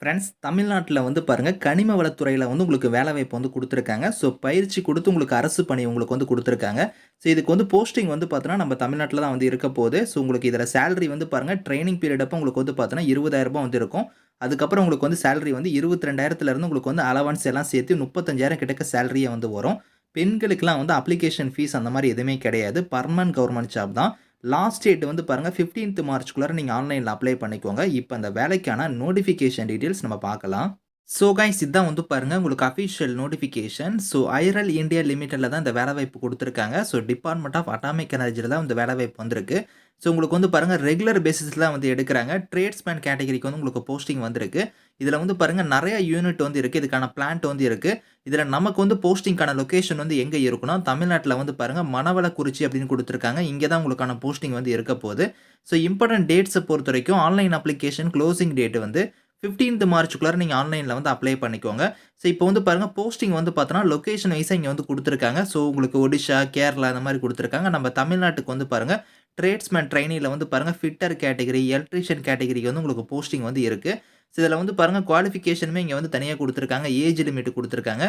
Friends தமிழ்நாட்டில் வந்து பாருங்கள் கனிம வளத்துறையில் வந்து உங்களுக்கு வேலைவாய்ப்பு வந்து கொடுத்துருக்காங்க. ஸோ பயிற்சி கொடுத்து உங்களுக்கு அரசு பணி உங்களுக்கு வந்து கொடுத்துருக்காங்க. ஸோ இதுக்கு வந்து போஸ்டிங் வந்து பார்த்தோன்னா நம்ம தமிழ்நாட்டில் தான் வந்து இருக்க போகுது. ஸோ உங்களுக்கு இதில் சேலரி வந்து பாருங்கள் ட்ரைனிங் பீரியட் அப்போ உங்களுக்கு வந்து பார்த்தோன்னா இருபதாயிரரூபா வந்து இருக்கும். அதுக்கப்புறம் உங்களுக்கு வந்து சேலரி வந்து இருபத்தி ரெண்டாயிரத்துலேருந்து உங்களுக்கு வந்து அலவன்ஸ் எல்லாம் சேர்த்து முப்பத்தஞ்சாயிரம் கிட்டக்க சேலரியே வந்து வரும். பெண்களுக்கெலாம் வந்து அப்ளிகேஷன் ஃபீஸ் அந்த மாதிரி எதுவுமே கிடையாது. பர்மனன்ட் கவர்மெண்ட் ஜாப் தான். லாஸ்ட் டேட் வந்து பாருங்கள் ஃபிஃப்டீன்த் மார்ச்க்குள்ளார நீங்கள் ஆன்லைனில் அப்ளை பண்ணிக்கோங்க. இப்போ அந்த வேலைக்கான நோட்டிஃபிகேஷன் டீட்டெயில்ஸ் நம்ம பார்க்கலாம். ஸோ கைஸ் இதுதான் வந்து பாருங்கள் உங்களுக்கு official notification so IREL India லிமிட்டடில் தான் இந்த வேலைவாய்ப்பு கொடுத்துருக்காங்க. ஸோ டிபார்ட்மெண்ட் ஆஃப் அட்டாமிக் எனர்ஜியில் தான் இந்த வேலைவாய்ப்பு வந்திருக்கு. ஸோ உங்களுக்கு வந்து பாருங்கள் ரெகுலர் பேசிஸில் வந்து எடுக்கிறாங்க. ட்ரேட்ஸ்மேன் கேட்டகரிக்கு வந்து உங்களுக்கு போஸ்டிங் வந்திருக்கு. இதில் வந்து பாருங்கள் நிறைய யூனிட் வந்து இருக்குது இதுக்கான பிளான்ட் வந்து இருக்குது இதில் நமக்கு வந்து போஸ்டிங்கான லொக்கேஷன் வந்து எங்கே இருக்குன்னா தமிழ்நாட்டில் வந்து பாருங்கள் மணவளக்குறிச்சி அப்படின்னு கொடுத்துருக்காங்க. இங்கே தான் உங்களுக்கான போஸ்டிங் வந்து இருக்க போகுது. ஸோ இம்பார்ட்டன்ட் டேட்ஸை பொறுத்த வரைக்கும் ஆன்லைன் அப்ளிகேஷன் க்ளோசிங் டேட் வந்து ஃபிஃப்டீன்த் மார்ச்சுக்குள்ளார நீங்கள் ஆன்லைனில் வந்து அப்ளை பண்ணிக்கோங்க. ஸோ இப்போ வந்து பாருங்கள் போஸ்டிங் வந்து பார்த்தோன்னா லொக்கேஷன் வைஸாக இங்கே வந்து கொடுத்துருக்காங்க. ஸோ உங்களுக்கு ஒடிஷா கேரளா அந்த மாதிரி கொடுத்துருக்காங்க. நம்ம தமிழ்நாட்டுக்கு வந்து பாருங்கள் ட்ரேட்ஸ்மேன் ட்ரைனியில் வந்து பாருங்கள் ஃபிட்டர் கேட்டகரி எலக்ட்ரிஷியன் கேட்டகரிக்கு வந்து உங்களுக்கு போஸ்டிங் வந்து இருக்குது ஸோ இதில் வந்து பாருங்கள் குவாலிஃபிகேஷனுமே இங்கே வந்து தனியாக கொடுத்துருக்காங்க. ஏஜ் லிமிட் கொடுத்துருக்காங்க.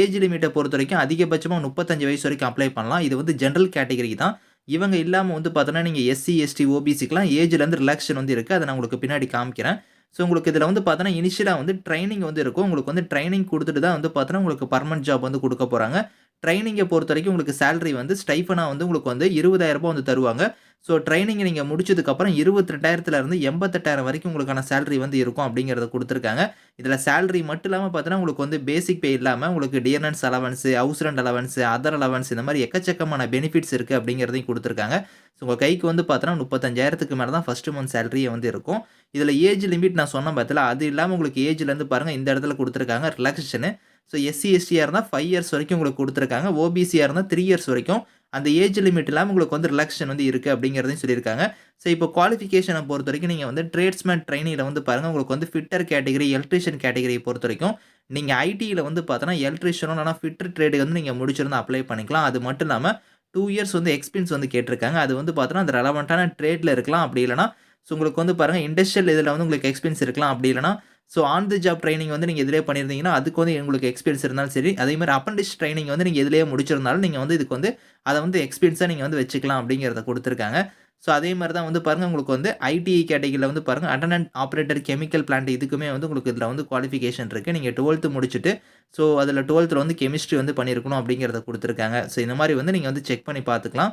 ஏஜ் லிமிட்டை பொறுத்த வரைக்கும் அதிகபட்சமாக முப்பத்தஞ்சு வயசு வரைக்கும் அப்ளை பண்ணலாம். இது வந்து ஜென்ரல் கேட்டகரி தான். இவங்க இல்லாமல் வந்து பார்த்தோன்னா நீங்கள் எஸ்சி எஸ்டி ஓபிசிக்கெலாம் ஏஜ்லேருந்து ரிலாக்ஷன் வந்து இருக்குது அதை நான் உங்களுக்கு பின்னாடி காமிக்கிறேன். ஸோ உங்களுக்கு இதில் வந்து பார்த்தோன்னா இனிஷியலாக வந்து ட்ரைனிங் வந்து இருக்கும். உங்களுக்கு வந்து ட்ரைனிங் கொடுத்துட்டு தான் வந்து பார்த்தோன்னா உங்களுக்கு பர்மனெண்ட் ஜாப் வந்து கொடுக்க போகிறாங்க ட்ரைனிங்கை பொறுத்த வரைக்கும் உங்களுக்கு சேலரி வந்து ஸ்டைஃபனாக வந்து உங்களுக்கு வந்து இருபதாயிரரூபா வந்து தருவாங்க. ஸோ ட்ரைனிங் நீங்கள் முடிச்சதுக்கப்புறம் இருபத்தி ரெண்டாயிரத்துலேருந்து எண்பத்தெட்டாயிரம் வரைக்கும் உங்களுக்கான சேலரி வந்து இருக்கும் அப்படிங்கிறத கொடுத்துருக்காங்க. இதில் சேலரி மட்டும் இல்லாமல் பார்த்தீங்கன்னா உங்களுக்கு வந்து பேசிக் பே இல்லாமல் உங்களுக்கு டிஎன்என்ஸ் allowance house rent allowance other allowance இந்த மாதிரி எக்கச்சக்கமான பெனிஃபிட்ஸ் இருக்குது அப்படிங்கிறதையும் கொடுத்துருக்காங்க. ஸோ உங்கள் கைக்கு வந்து பார்த்தோன்னா முப்பத்தஞ்சாயிரத்துக்கு மேலே தான் ஃபஸ்ட்டு மந்த் சேலரியை வந்து இருக்கும். இதில் ஏஜ் லிமிட் நான் சொன்ன பார்த்தல அது இல்லாமல் உங்களுக்கு ஏஜ்லேருந்து பாருங்கள் இந்த இடத்துல கொடுத்துருக்காங்க ரிலாக்ஸேஷனு ஸோ எஸ்சி எஸ்டியாக இருந்தால் ஃபைவ் இயர்ஸ் வரைக்கும் உங்களுக்கு கொடுத்துருக்காங்க. ஓபிசியாக இருந்தால் த்ரீ இயர்ஸ் வரைக்கும் அந்த ஏஜ் லிமிட் இல்லாமல் உங்களுக்கு வந்து ரிலாக்ஷன் வந்து இருக்குது அப்படிங்கிறதையும் சொல்லியிருக்காங்க. ஸோ இப்போ குவாலிஃபிகேஷனை பொறுத்த வரைக்கும் நீங்கள் வந்து ட்ரேட்ஸ்மேன் ட்ரைனிங்கில் வந்து பாருங்கள் உங்களுக்கு வந்து ஃபிட்டர் கேட்டகரி எலக்ட்ரிஷியன் கேட்டகரி பொறுத்த வரைக்கும் நீங்கள் ஐடியில் வந்து பார்த்தோன்னா எலக்ட்ரிஷியனும் இல்லைனா ஃபிட்டர் ட்ரேடு வந்து நீங்கள் முடிச்சிருந்தா அப்ளை பண்ணிக்கலாம். அது மட்டும் இல்லாமல் டூ இயர்ஸ் வந்து எக்ஸ்பீரியன்ஸ் வந்து கேட்டிருக்காங்க. அது வந்து பார்த்தோன்னா அந்த ரெலவெண்ட்டான ட்ரேடில் இருக்கலாம். அப்படி இல்லைனா ஸோ உங்களுக்கு வந்து பாருங்கள் இண்டஸ்ட்ரியல் இதில் வந்து உங்களுக்கு எக்ஸ்பீரியன்ஸ் இருக்கலாம். அப்படி இல்லைனா so on the job training வந்து நீங்கள் இதிலே பண்ணியிருந்தீங்கன்னா அதுக்கு வந்து உங்களுக்கு எக்ஸ்பீரியன்ஸ் இருந்தாலும் சரி. அதே மாதிரி அப்ரண்டிஸ் ட்ரைனிங் வந்து நீங்கள் இதிலேயே முடிச்சிருந்தாலும் நீங்கள் வந்து இதுக்கு வந்து அதை வந்து எக்ஸ்பீரியன்ஸாக நீங்கள் வந்து வச்சுக்கலாம் அப்படிங்கிறத கொடுத்துருக்காங்க. ஸோ அதே மாதிரி தான் வந்து பாருங்கள் உங்களுக்கு வந்து ஐடிஐ கேட்டகிரியில் வந்து பாருங்கள் அட்டனன்ட் ஆப்ரேட்டர் கெமிக்கல் பிளான்ட் இதுக்குமே வந்து உங்களுக்கு இதில் வந்து குவாலிஃபிகேஷன் இருக்குது நீங்கள் டுவெல்த்து முடிச்சுட்டு ஸோ அதில் டுவெல்த்தில் வந்து கெமிஸ்ட்ரி வந்து பண்ணியிருக்கணும் அப்படிங்கிறத கொடுத்துருக்காங்க. ஸோ இந்த மாதிரி வந்து நீங்கள் வந்து செக் பண்ணி பார்த்துக்கலாம்.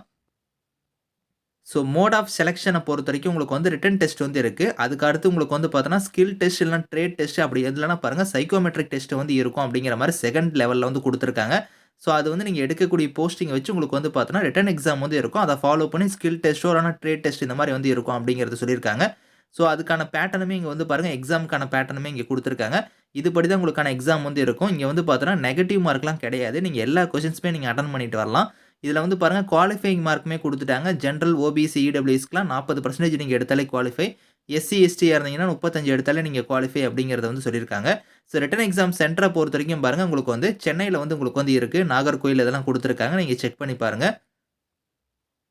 ஸோ மோட் ஆஃப் செலெக்ஷனை பொறுத்த வரைக்கும் உங்களுக்கு வந்து ரிட்டன் டெஸ்ட் வந்து இருக்குது அதுக்கு அடுத்து உங்களுக்கு வந்து பார்த்தோன்னா ஸ்கில் டெஸ்ட் இல்லைனா ட்ரேட் டெஸ்ட் அப்படி எதுலனா பாருங்கள் சைக்கோமெட்ரிக் டெஸ்ட் வந்து இருக்கும் அப்படிங்கிற மாதிரி செகண்ட் லெவலில் வந்து கொடுத்துருக்காங்க. ஸோ அது வந்து நீங்கள் எடுக்கக்கூடிய போஸ்டிங் வச்சு உங்களுக்கு வந்து பார்த்தோன்னா ரிட்டன் எக்ஸாம் வந்து இருக்கும். அதை ஃபாலோ பண்ணி ஸ்கில் டெஸ்ட்டோ இல்லைனா ட்ரேட் டெஸ்ட் இந்த மாதிரி வந்து இருக்கும் அப்படிங்கிறது சொல்லியிருக்காங்க. ஸோ அதுக்கான பேட்டர்னுமே இங்கே வந்து பாருங்கள் எக்ஸாமுக்கான பேட்டர்னுமே இங்கே கொடுத்துருக்காங்க. இதுபடி தான் உங்களுக்கான எக்ஸாம் வந்து இருக்கும். இங்கே வந்து பார்த்தோன்னா நெகட்டிவ் மார்க்லாம் கிடையாது. நீங்கள் எல்லா கொஷின்ஸுமே நீங்கள் அட்டன் பண்ணிட்டு வரலாம். இதில் வந்து பாருங்கள் குவாலிஃபைங் மார்க்குமே கொடுத்துட்டாங்க. ஜென்ரல் ஓபிசி இடபிள்யூஸ்க்குலாம் நாற்பது பர்சன்டேஜ் நீங்கள் எடுத்தாலே குவாலிஃபை எஸ்சி எஸ்டியாக இருந்தீங்கன்னா முப்பத்தஞ்சு எடுத்தாலே நீங்கள் குவாலிஃபை அப்படிங்கிறத வந்து சொல்லியிருக்காங்க. ஸோ ரிட்டன் எக்ஸாம் சென்டரை பொறுத்த வரைக்கும் பாருங்கள் உங்களுக்கு வந்து சென்னையில் வந்து உங்களுக்கு வந்து இருக்குது நாகர்கோயில் இதெல்லாம் கொடுத்துருக்காங்க. நீங்கள் செக் பண்ணி பாருங்கள்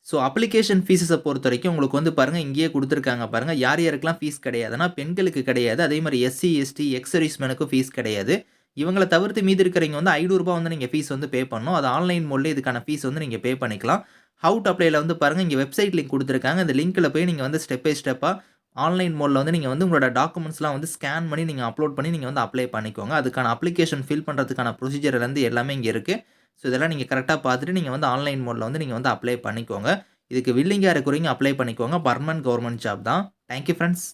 ஸோ அப்ளிகேஷன் ஃபீஸஸை பொறுத்த வரைக்கும் உங்களுக்கு வந்து பாருங்கள் இங்கேயே கொடுத்துருக்காங்க பாருங்கள் யார் யாருக்கெல்லாம் ஃபீஸ் கிடையாதுன்னா பெண்களுக்கு கிடையாது. அதே மாதிரி எஸ்சி எஸ்டி எக்ஸ் சர்வீஸ்மேனுக்கும் ஃபீஸ் கிடையாது. இவங்களை தவிர்த்து மீதி இருக்கிறவங்க வந்து ஐநூறுரூபா வந்து நீங்கள் ஃபீஸ் வந்து பே பண்ணணும். அது ஆன்லைன் மோட்லேயே இதுக்கான ஃபீஸ் வந்து நீங்கள் பே பண்ணிக்கலாம். ஹவுட் அப்ளைல வந்து பாருங்கள் இங்கே வெப்சைட் லிங்க் கொடுத்துருக்காங்க. அந்த லிங்க்கில் போய் நீங்கள் வந்து ஸ்டெப் பை ஸ்டெப்பாக ஆன்லைன் மோடில் வந்து நீங்கள் வந்து உங்களோட டாக்குமெண்ட்ஸ்லாம் வந்து ஸ்கேன் பண்ணி நீங்கள் அப்லோட் பண்ணி நீங்கள் வந்து அப்ளை பண்ணிக்கோங்க. அதுக்கான அப்ளிகேஷன் ஃபில் பண்ணுறதுக்கான ப்ரொசீஜர்லேருந்து எல்லாமே இங்கே இருக்குது ஸோ இதெல்லாம் நீங்கள் கரெக்டாக பார்த்துட்டு நீங்கள் வந்து ஆன்லைன் மோடில் வந்து நீங்கள் வந்து அப்ளை பண்ணிக்கோங்க. இதுக்கு வில்லிங்காக இருக்கிறவங்க அப்ளை பண்ணிக்கோங்க. பர்மனன்ட் கவர்மெண்ட் ஜாப் தான். Thank you friends